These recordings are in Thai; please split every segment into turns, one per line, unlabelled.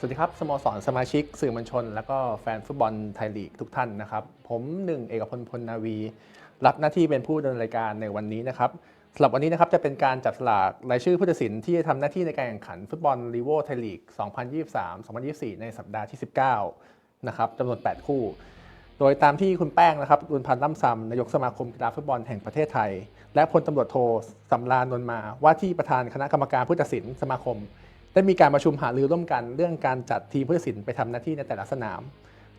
สวัสดีครับ สโมสรสมาชิกสื่อมวลชน และก็แฟนฟุตบอลไทยลีกทุกท่านนะครับ ผมหนึ่งเอกพลพลนาวี รับหน้าที่เป็นผู้ดำเนินรายการในวันนี้นะครับสำหรับวันนี้นะครับจะเป็นการจับสลากรายชื่อผู้ตัดสินที่จะทำหน้าที่ในการแข่งขันฟุตบอลลีโวไทยลีก 2023-2024 ในสัปดาห์ที่ 19 นะครับจำนวน 8 คู่ โดยตามที่คุณแป้งนะครับรุนพันธ์ล่ำซำนายกสมาคมกีฬาฟุตบอลแห่งประเทศไทย และพลตำรวจโทสำรานนท์มาว่าที่ประธานคณะกรรมการผู้ตัดสินสมาคม ได้มีการประชุมหารือร่วมกันเรื่องการจัดทีมผู้ตัดสินไปทำหน้าที่ในแต่ละสนาม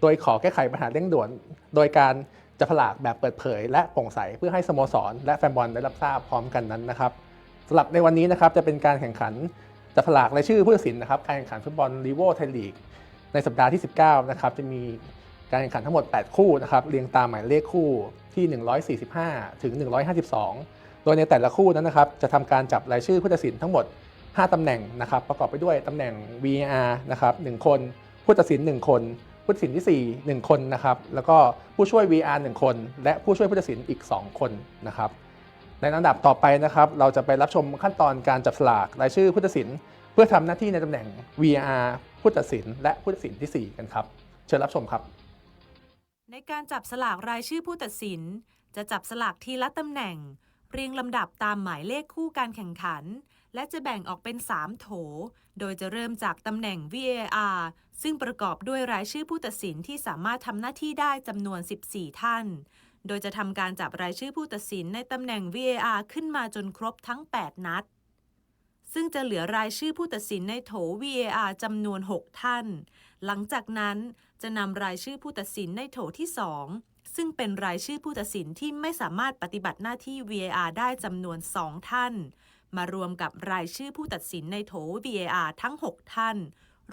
โดยขอแก้ไขปัญหาเร่งด่วน โดยการจับผลากแบบเปิดเผย และโปร่งใสเพื่อให้สโมสร และแฟนบอลได้รับทราบพร้อมกันนั้นนะครับสำหรับในวันนี้นะครับจะเป็นการแข่งขันจับผลากรายชื่อผู้ตัดสินนะครับการแข่งขันฟุตบอลลีโวไทยลีกในสัปดาห์ที่ 19 นะครับ จะมีการแข่งขันทั้งหมด 8 คู่นะครับ เรียงตามหมายเลขคู่ที่ 145 ถึง 152 โดยในแต่ละคู่นั้นนะครับ จะทำการจับรายชื่อผู้ตัดสินทั้งหมด 5 ตำแหน่งนะครับประกอบไปด้วยตำแหน่ง VAR นะครับ1คน ผู้ตัดสิน 1 คนผู้ตัดสินที่ 4 1 คนนะครับแล้วก็ผู้ช่วย VR 1 คน และผู้ช่วยผู้ตัดสินอีก 2 คนนะครับในลำดับต่อไปนะครับเราจะไปรับชมขั้นตอนการจับสลากรายชื่อผู้ตัดสิน เพื่อทำหน้าที่ในตำแหน่ง VR ผู้ตัดสิน และผู้ตัดสินทีสี่ 4 กันครับ เชิญรับชมครับ
ในการจับสลากรายชื่อผู้ตัดสิน จะจับสลากทีละตำแหน่ง เรียงลำดับตามหมายเลขคู่การแข่งขัน และจะแบ่งออกเป็น 3 โถ โดยจะเริ่มจากตำแหน่ง VAR ซึ่งประกอบด้วยรายชื่อผู้ตัดสินที่สามารถทำหน้าที่ได้จำนวน 14 ท่าน โดยจะทำการจับรายชื่อผู้ตัดสินในตำแหน่ง VAR ขึ้นมาจนครบทั้ง 8 นัด ซึ่งจะเหลือรายชื่อผู้ตัดสินในโถ VAR จำนวน 6 ท่าน หลังจากนั้นจะนำรายชื่อผู้ตัดสินในโถที่ 2ซึ่งเป็นรายชื่อผู้ตัดสินที่ไม่สามารถปฏิบัติหน้าที่ VAR ได้จำนวน 2 ท่าน มารวมกับรายชื่อผู้ตัดสินในโถ VAR ทั้ง 6 ท่าน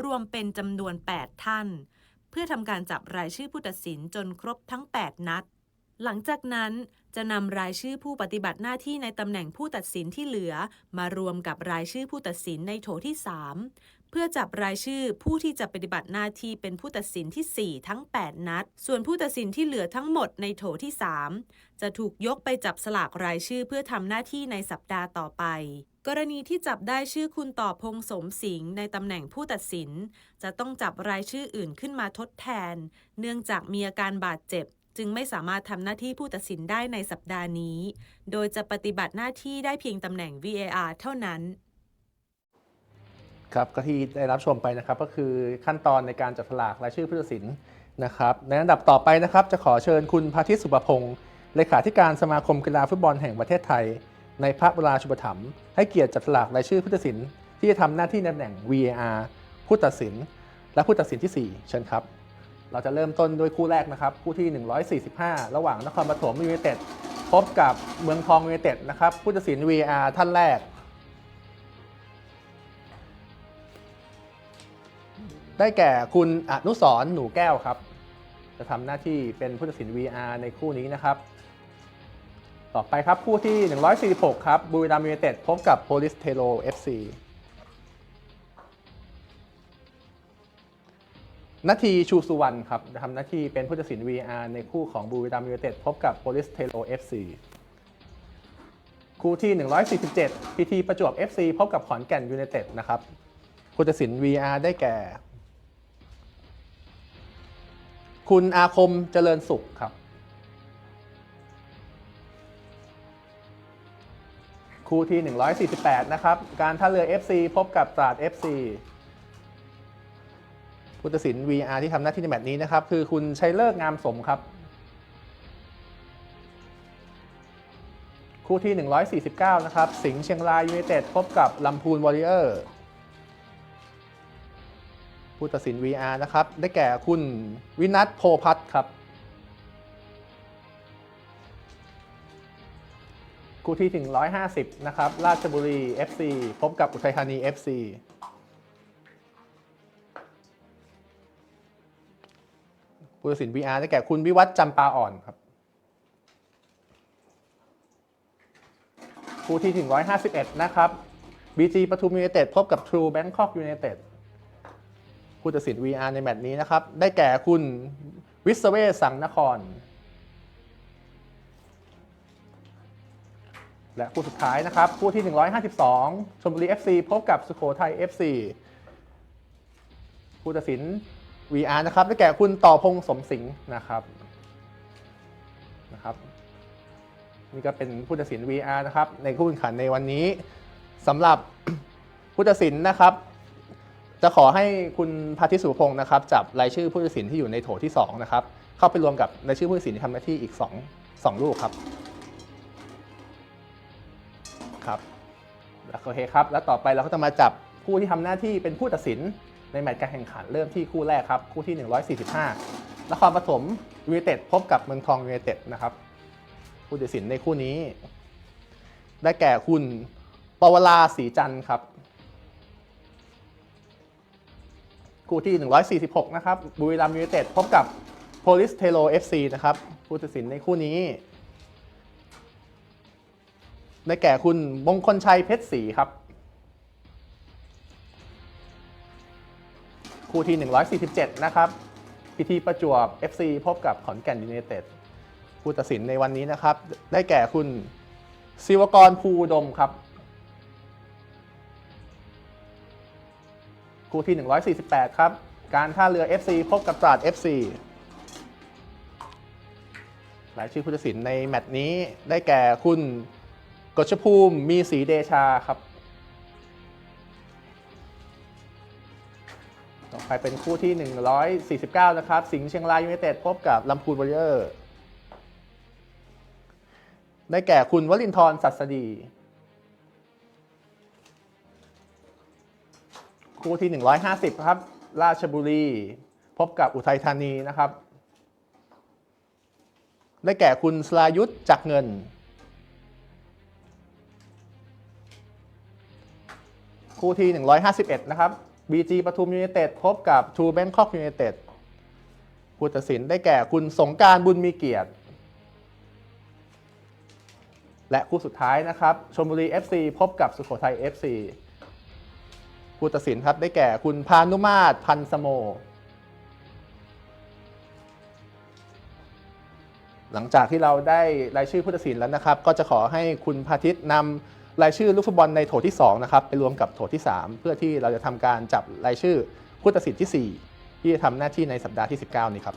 รวมเป็นจำนวน 8 ท่าน เพื่อทำการจับรายชื่อผู้ตัดสินจนครบทั้ง 8 นัด หลังจากนั้นจะนำรายชื่อผู้ปฏิบัติหน้าที่ในตำแหน่งผู้ตัดสินที่เหลือ มารวมกับรายชื่อผู้ตัดสินในโถที่ 3 เพื่อจับรายชื่อผู้ที่จะปฏิบัติหน้าที่เป็นผู้ตัดสินทีสี่ 4 ทั้ง 8 นัด ส่วนผู้ตัดสินที่เหลือทั้งหมดในโถที่ 3 จะถูกยกไปจับสลากรายชื่อเพื่อทำหน้าที่ในสัปดาห์ต่อไป กรณีที่จับได้ชื่อคุณต่อพงษ์สมสิงห์ในตำแหน่งผู้ตัดสิน จะต้องจับรายชื่ออื่นขึ้นมาทดแทน เนื่องจากมีอาการบาดเจ็บจึงไม่สามารถทำหน้าที่ผู้ตัดสินได้ในสัปดาห์นี้ โดยจะปฏิบัติหน้าที่ได้เพียงตำแหน่ง VAR เท่านั้น
ครับก็ที่ได้รับชมไปนะครับก็คือขั้นตอนในการจับสลากรายชื่อผู้ตัดสินนะครับในอันดับต่อไปนะครับจะขอเชิญคุณพาทิตสุภพงศ์เลขาธิการสมาคมกีฬาฟุตบอลแห่งประเทศไทย ในพระบรมชุปถัมภ์ให้เกียรติจับสลากรายชื่อผู้ตัดสิน ที่จะทำหน้าที่ในตำแหน่ง VAR ผู้ตัดสิน และผู้ตัดสินที่ 4 เชิญครับ เราจะเริ่มต้นด้วยคู่แรกนะครับคู่ที่ 145 ระหว่างนครปฐมยูไนเต็ดพบกับเมืองทองยูไนเต็ดนะครับผู้ตัดสิน VAR ท่านแรก ได้แก่คุณอนุสรหนูแก้วครับ จะทำหน้าที่เป็นผู้ตัดสิน VR ในคู่นี้นะครับ ต่อไปครับคู่ที่ 146 ครับบุรีรัมย์ยูไนเต็ดพบกับโพลิสเทโ o FC นาทีชูสุวรรณครับจะทำหน้าที่เป็นผู้ตัดสิน VR ในคู่ของบุรีรัมย์ยูไนเต็ดพบกับโพลิสเทโ o FC คู่ที่ 147พีทีประจวบ FC พบกับขอนแก่นยูไนเต็ดนะครับผู้ตัดสิน VR ได้แก่ คุณอาคมเจริญสุขครับ คู่ที่ 148 นะครับ การท่าเรือ FC พบกับตราด FC ผู้ตัดสิน VR ที่ทำหน้าที่ในแมตช์นี้นะครับ คือคุณชัยเลิกงามสมครับ คู่ที่ 149 นะครับ สิงห์เชียงรายยูไนเต็ดพบกับลำพูนวอริเออร์ ผู้ตัดสิน VR นะครับ ได้แก่คุณวินัทโพพัฒครับ คู่ที่ถึง 150 นะครับ ราชบุรี FC พบกับอุทัยธานี FC ผู้ตัดสิน VR ได้แก่คุณวิวัฒน์จำปาอ่อนครับ คู่ที่ถึง 151 นะครับ BG ปทุมยูไนเต็ดพบกับ True Bangkok United ผู้ตัดสิน VR ในแมตช์นี้นะครับ ได้แก่คุณวิศเวศสังนคร และคู่สุดท้ายนะครับ คู่ที่ 152ชลบุรี FC พบกับสุโขทัย FC ผู้ตัดสิน VR นะครับ ได้แก่คุณต่อพงษ์สมสิงห์นะครับนะครับ นี่ก็เป็นผู้ตัดสิน VR นะครับ ในผู้แข่งขันในวันนี้สำหรับผู้ตัดสินนะครับ จะขอให้คุณพาทิสุพงศ์นะครับจับรายชื่อผู้ตัดสินที่อยู่ในโถที่2นะครับเข้าไปรวมกับรายชื่อผู้ตัดสินที่ทำหน้าที่อีก 2 2 ลูกครับครับแล้วโอเคครับ แล้วต่อไปเราก็จะมาจับผู้ที่ทำหน้าที่เป็นผู้ตัดสินในแมตช์การแข่งขันเริ่มที่คู่แรกครับ คู่ที่ 145นครปฐมยูไนเต็ดพบกับเมืองทองยูไนเต็ดนะครับ ผู้ตัดสินในคู่นี้ ได้แก่คุณปวราศรีจันทร์ครับ คู่ที่ 146 นะครับ บุรีรัมย์ยูไนเต็ดพบกับโพลิสเทโล FC นะครับผู้ตัดสินในคู่นี้ ได้แก่คุณมงคลชัยเพชรศรีครับ คู่ที่ 147 นะครับพิธีประจวบ FC พบกับขอนแก่นยูไนเต็ดผู้ตัดสินในวันนี้นะครับ ได้แก่คุณศิวกรภูดมครับ คู่ที่ 148 ครับ การท่าเรือ FC พบกับตราด FC รายชื่อผู้ตัดสินในแมตช์นี้ได้แก่คุณกชภูมิมีศรีเดชาครับต่อไปเป็นคู่ที่ 149 นะครับ สิงห์เชียงรายยูไนเต็ดพบกับลำพูนวอริเออร์ ได้แก่คุณวลินทร์สัสดี คู่ที่ 150 ครับ ราชบุรี พบกับอุทัยธานีนะครับ ได้แก่คุณสลายุทธจักเงิน คู่ที่ 151 นะครับ BG ปทุมยูไนเต็ดพบกับ True Bangkok United ผู้ตัดสินได้แก่คุณสงการบุญมีเกียรติ และคู่สุดท้ายนะครับชลบุรี FC พบกับสุโขทัย FC ผู้ตัดสินครับได้แก่คุณพานุมาตรพันสโม หลังจากที่เราได้รายชื่อผู้ตัดสินแล้วนะครับ ก็จะขอให้คุณพาทิตนำรายชื่อลูกฟุตบอลในโถที่2นะครับไปรวมกับโถที่ 3 เพื่อที่เราจะทำการจับรายชื่อผู้ตัดสินที่ 4 ที่จะทำหน้าที่ในสัปดาห์ที่ 19 นี้ครับ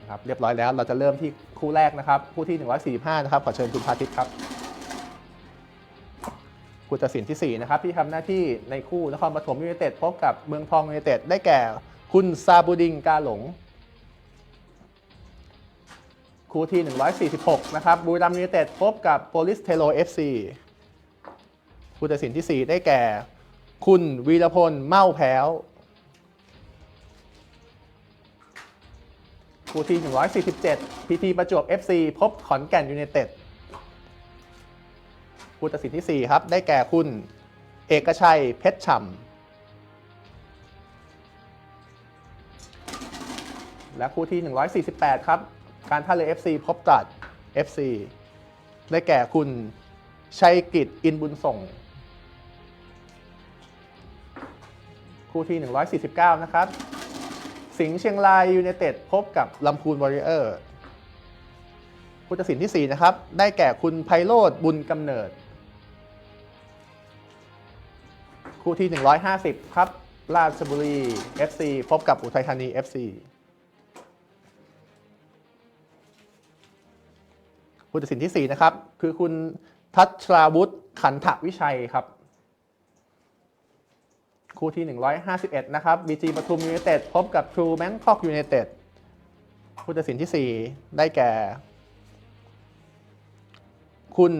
นะครับเรียบร้อยแล้วเราจะเริ่มที่คู่แรกนะครับ คู่ที่ 145 นะครับ ขอเชิญคุณพาทิตย์ครับ ผู้ตัดสินที่ 4 นะครับ ที่ทำหน้าที่ในคู่นครปฐมยูไนเต็ดพบกับเมืองทองยูไนเต็ดได้แก่คุณซาบูดิงกาหลง คู่ที่ 146 นะครับบุรีรัมย์ยูไนเต็ดพบกับโปลิสเทโล FC ผู้ตัดสินที่ 4 ได้แก่ คุณวีรพลเม่าแพ้วคู่ที่ 147 พีทีประจวบ FC พบขอนแก่นยูไนเต็ด ผู้ตัดสินที่ 4 ครับ ได้แก่คุณ เอกชัย เพชรฉ่ำและคู่ที่ 148 ครับ การท่าเรือ FC พบตรัด FC ได้แก่คุณ ชัยกิจอินบุญส่ง คู่ที่ 149 นะครับ สิงห์เชียงรายยูไนเต็ดพบกับลำพูนวอริเออร์ผู้ตัดสินที่ 4 นะครับ ได้แก่คุณไพโรธบุญกำเนิด คู่ที่ 150 ครับ ราชบุรี FC พบกับอุทัยธานี FC ผู้ตัดสินที่ 4 นะครับ คือคุณทัชราวุฒิขันถวิชัยครับ คู่ที่ 151 นะครับ BG ปทุมยูไนเต็ดพบกับ True Bangkok United ผู้ตัดสินที่ 4 ได้แก่ คุณ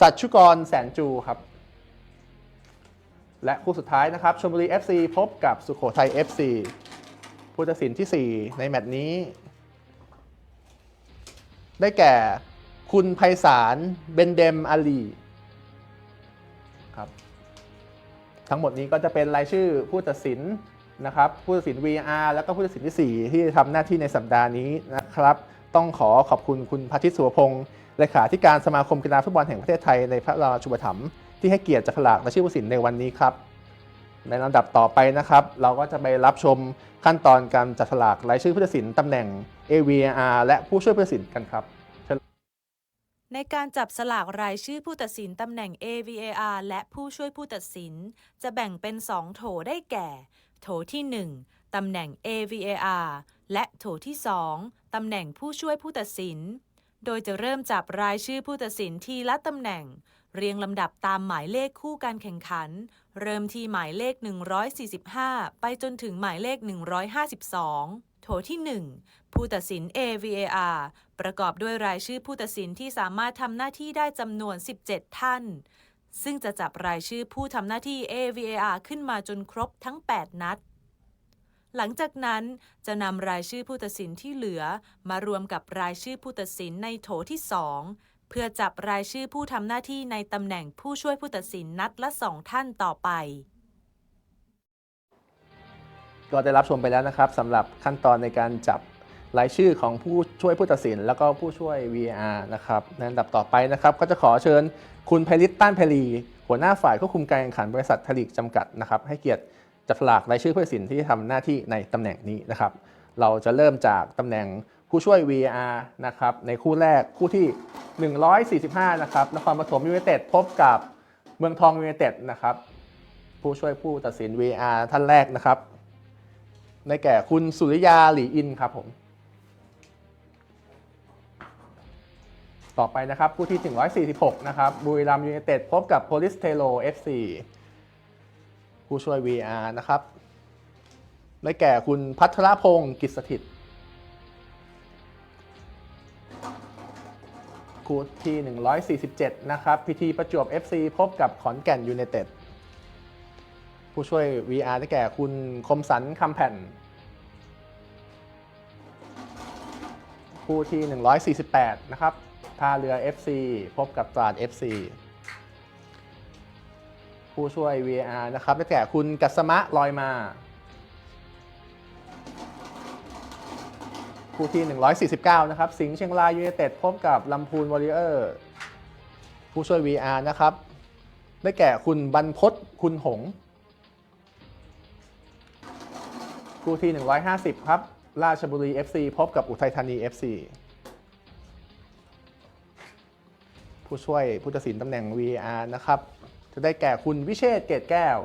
สัชชุกรแสนจูครับ และคู่สุดท้ายนะครับชลบุรี FC พบกับสุโขทัย FC ผู้ตัดสินที่ 4 ในแมตช์นี้ ได้แก่คุณไพศาลเบนเดมอาลีครับทั้งหมดนี้ก็จะเป็นรายชื่อผู้ตัดสินนะครับผู้ตัดสิน VR แล้วก็ผู้ตัดสินที่ 4 ที่ทำหน้าที่ในสัปดาห์นี้นะครับ ต้องขอขอบคุณคุณพัทิตสุวพงศ์เลขาธิการสมาคมกีฬาฟุตบอลแห่งประเทศไทยในพระราชูปถัมภ์ ที่ให้เกียรติจักรหลากรายชื่อผู้ตัดสินในวันนี้ครับ ในลำดับต่อไปนะครับ เราก็จะไปรับชมขั้นตอนการจัดฉลากรายชื่อผู้ตัดสินตำแหน่ง AVR และผู้ช่วยผู้ตัดสินกันครับ
ในการจับสลากรายชื่อผู้ตัดสินตำแหน่ง AVAR และผู้ช่วยผู้ตัดสิน จะแบ่งเป็น 2 โถได้แก่ โถที่ 1ตำแหน่ง AVAR และโถที่ 2ตำแหน่งผู้ช่วยผู้ตัดสิน โดยจะเริ่มจับรายชื่อผู้ตัดสินทีละตำแหน่ง เรียงลำดับตามหมายเลขคู่การแข่งขัน เริ่มที่หมายเลข 145 ไปจนถึงหมายเลข 152 โถที่ 1 ผู้ตัดสิน AVAR ประกอบด้วยรายชื่อผู้ตัดสินที่สามารถทำหน้าที่ได้จำนวน 17 ท่าน ซึ่งจะจับรายชื่อผู้ทำหน้าที่ AVAR ขึ้นมาจนครบทั้ง 8 นัดหลังจากนั้นจะนำรายชื่อผู้ตัดสินที่เหลือ มารวมกับรายชื่อผู้ตัดสินในโถที่2 เพื่อจับรายชื่อผู้ทำหน้าที่ในตำแหน่งผู้ช่วยผู้ตัดสินนัดละ2ท่านต่อไป
ก็ได้รับชมไปแล้วนะครับสำหรับขั้นตอนในการจับรายชื่อของผู้ช่วยผู้ตัดสิน แล้วก็ผู้ช่วย VR นะครับในอันดับต่อไปนะครับ ก็จะขอเชิญคุณไพลิตต้านไพลีหัวหน้าฝ่ายควบคุมการแข่งขันบริษัททลีกจำกัดนะครับ ให้เกียรติจับสลากรายชื่อผู้ตัดสินที่ทำหน้าที่ในตำแหน่งนี้นะครับ เราจะเริ่มจากตำแหน่ง ผู้ช่วย VR นะครับในคู่แรกคู่ที่ 145 นะครับนครปฐมยูไนเต็ดพบกับเมืองทองยูไนเต็ดนะครับผู้ช่วยผู้ตัดสิน VR ท่านแรกนะครับได้แก่คุณสุริยาหลีอินครับผมต่อไปนะครับคู่ที่ 146 นะครับบุรีรัมย์ยูไนเต็ดพบกับโพลิสเทโล FC ผู้ช่วย VR นะครับ ได้แก่คุณพัทรพงศ์กิจสถิต คู่ที่ 147 นะครับพิธีประจวบ FC พบกับขอนแก่นยูไนเต็ดผู้ช่วย VR ได้แก่คุณคมสันคำแผ่น คู่ที่ 148 นะครับท่าเรือ FC พบกับตราด FC ผู้ช่วย VR นะครับได้แก่คุณกัสมะลอยมา คู่ที่ 149 นะครับ สิงห์เชียงรายยูไนเต็ดพบกับลำพูนวอริเออร์ผู้ช่วย VR นะครับ ได้แก่คุณบรรพศคุณหงส์คู่ที่ 150 ครับ ราชบุรี FC พบกับอุทัยธานี FC ผู้ช่วยผู้ตัดสินตำแหน่ง VR นะครับ จะได้แก่คุณวิเชษเกตแก้ว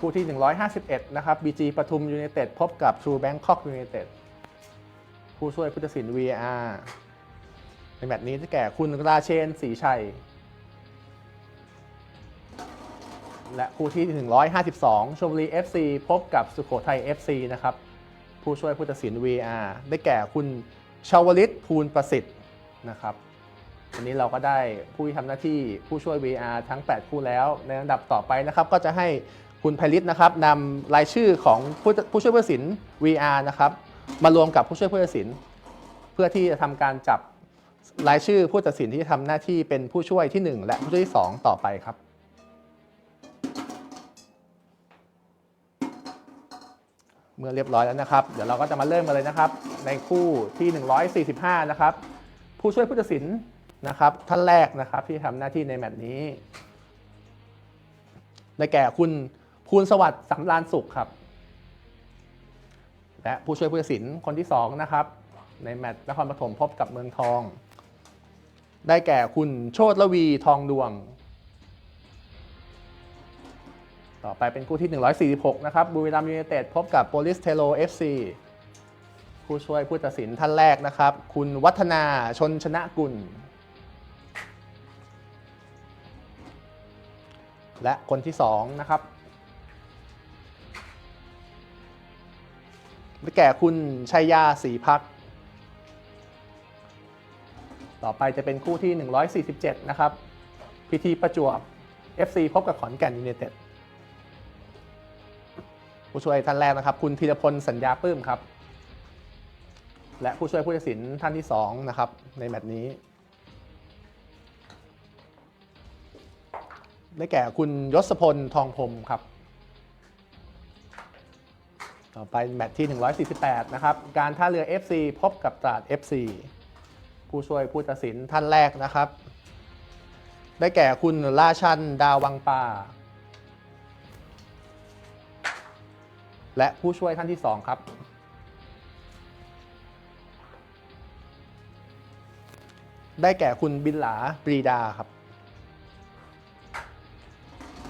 คู่ที่ 151 นะครับ BG ปทุมยูไนเต็ดพบกับ True Bangkok United ผู้ช่วยผู้ตัดสิน VR ในแมตช์นี้จะแก่คุณราเชนศรีชัย และคู่ที่ 152ชลบุรี FC พบกับสุโขทัย FC นะครับ ผู้ช่วยผู้ตัดสิน VR ได้แก่คุณชาวลิตภูลประสิทธิ์นะครับวันนี้เราก็ได้ผู้ที่ทำหน้าที่ผู้ช่วย VR ทั้ง 8 คู่แล้ว ในอันดับต่อไปนะครับ ก็จะให้ คุณไพลิตนะครับนำรายชื่อของผู้ผู้ช่วยผู้ตัดสิน VR นะครับมารวมกับผู้ช่วยผู้ตัดสิน เพื่อที่จะทำการจับรายชื่อผู้ตัดสินที่ทำหน้าที่เป็นผู้ช่วยที่ 1 และผู้ช่วยที่ 2 ต่อไปครับเมื่อเรียบร้อยแล้วนะครับ เดี๋ยวเราก็จะมาเริ่มกันเลยนะครับ ในคู่ที่ 145 นะครับ ผู้ช่วยผู้ตัดสินนะครับ ท่านแรกนะครับที่ทำหน้าที่ในแมตช์นี้ ได้แก่คุณ ภูลสวัสดิ์สำรานสุขครับ และผู้ช่วยผู้ตัดสินคนที่ 2 นะครับ ในแมตช์นครปฐมพบกับเมืองทอง ได้แก่คุณโชตละวีทองดวง ต่อไปเป็นคู่ที่ 146 นะครับบุรีรัมย์ยูไนเต็ดพบกับโปลิสเทโล FC ผู้ช่วยผู้ตัดสินท่านแรกนะครับ คุณวัฒนาชนชนะกุลและคนที่ 2 นะครับ แก่คุณชัยยาศรีพัก ต่อไปจะเป็นคู่ที่ 147 นะครับ พิธีประจวบ FC พบกับขอนแก่นยูไนเต็ดผู้ช่วยท่านแรกนะครับ คุณธีรพลสัญญาปลื้มครับ และผู้ช่วยผู้ตัดสินท่านที่ 2 นะครับ ในแมตช์นี้ ได้แก่คุณยศพลทองพรมครับ ต่อไปแมตช์ที่ 148 นะครับ การท่าเรือ FC พบกับตราด FC ผู้ช่วยผู้ตัดสินท่านแรกนะครับ ได้แก่คุณราชันดาววังป่า และผู้ช่วยท่านที่ 2 ครับได้แก่คุณบินหลาปรีดาครับ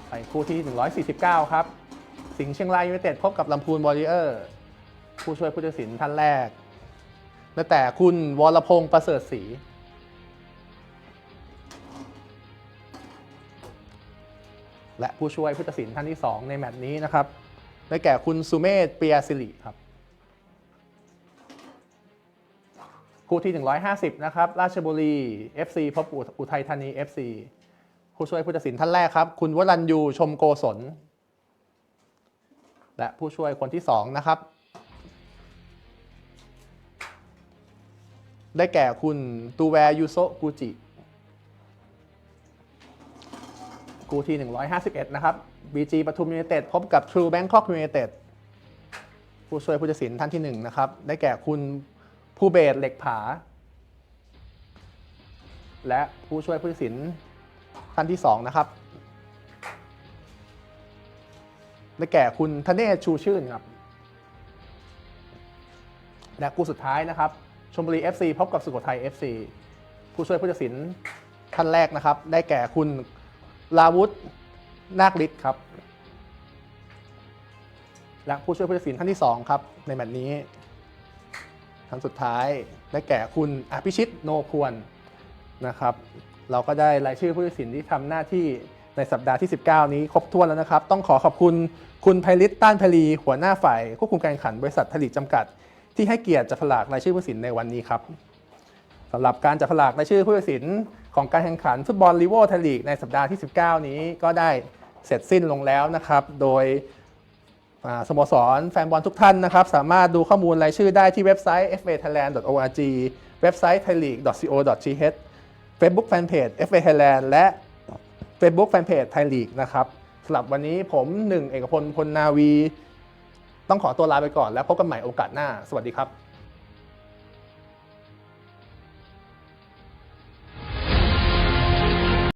ไปคู่ที่ 149 ครับ สิงห์เชียงรายยูไนเต็ดพบกับลำพูนวอริเออร์ผู้ช่วยผู้ตัดสินท่านแรกได้แต่คุณวรพงศ์ประเสริฐศรีและผู้ช่วยผู้ตัดสินท่านที่ 2 ในแมตช์นี้นะครับ ได้แก่คุณสุเมธเปียสิริครับ คู่ที่ 150 นะครับ ราชบุรี FC พบอุทัยธานี FC ผู้ช่วยผู้ตัดสินท่านแรกครับ คุณวรัญยูชมโกศล และผู้ช่วยคนที่ 2 นะครับ ได้แก่คุณตูแวยูโซกูจิกูที่ 151 นะครับ BG ปทุมยูไนเต็ดพบกับ True Bangkok United ผู้ช่วยผู้ตัดสินท่านที่ 1 นะครับ ได้แก่คุณผู้เบสเหล็กผา และผู้ช่วยผู้ตัดสินท่านที่ 2 นะครับ ได้แก่คุณธเนศชูชื่นครับ และคู่สุดท้ายนะครับชมบุรี FC พบกับสุโขทัย FC ผู้ช่วยผู้ตัดสินท่านแรกนะครับ ได้แก่คุณลาวุธนาคฤทธิ์ครับ และผู้ช่วยผู้ตัดสินท่านที่ 2 ครับ ในแมตช์นี้ท่านสุดท้ายได้แก่คุณอภิชิตโนควรนะครับ เราก็ได้รายชื่อผู้ตัดสินที่ทำหน้าที่ ในสัปดาห์ที่ 19 นี้ครบถ้วนแล้วนะครับ ต้องขอขอบคุณคุณไพลิตต้านพลีหัวหน้าฝ่ายควบคุมการแข่งขันบริษัทผลิตจำกัด ที่ให้เกียรติจับฉลากรายชื่อผู้ตัดสินในวันนี้ครับสำหรับการจับฉลากรายชื่อผู้ตัดสินของการแข่งขันฟุตบอลลีโวไทยลีกในสัปดาห์ที่ 19 นี้ก็ได้เสร็จสิ้นลงแล้วนะครับ โดยสโมสรแฟนบอลทุกท่านนะครับ สามารถดูข้อมูลรายชื่อได้ที่เว็บไซต์ fathailand.org เว็บไซต์ thaileague.co.th Facebook Fanpage FA Thailand และ Facebook Fanpage ไทยลีกนะครับสำหรับวันนี้ผมหนึ่งเอกพลพลนาวี ต้องขอตัวลาไปก่อนแล้วพบกันใหม่โอกาสหน้า สวัสดีครับ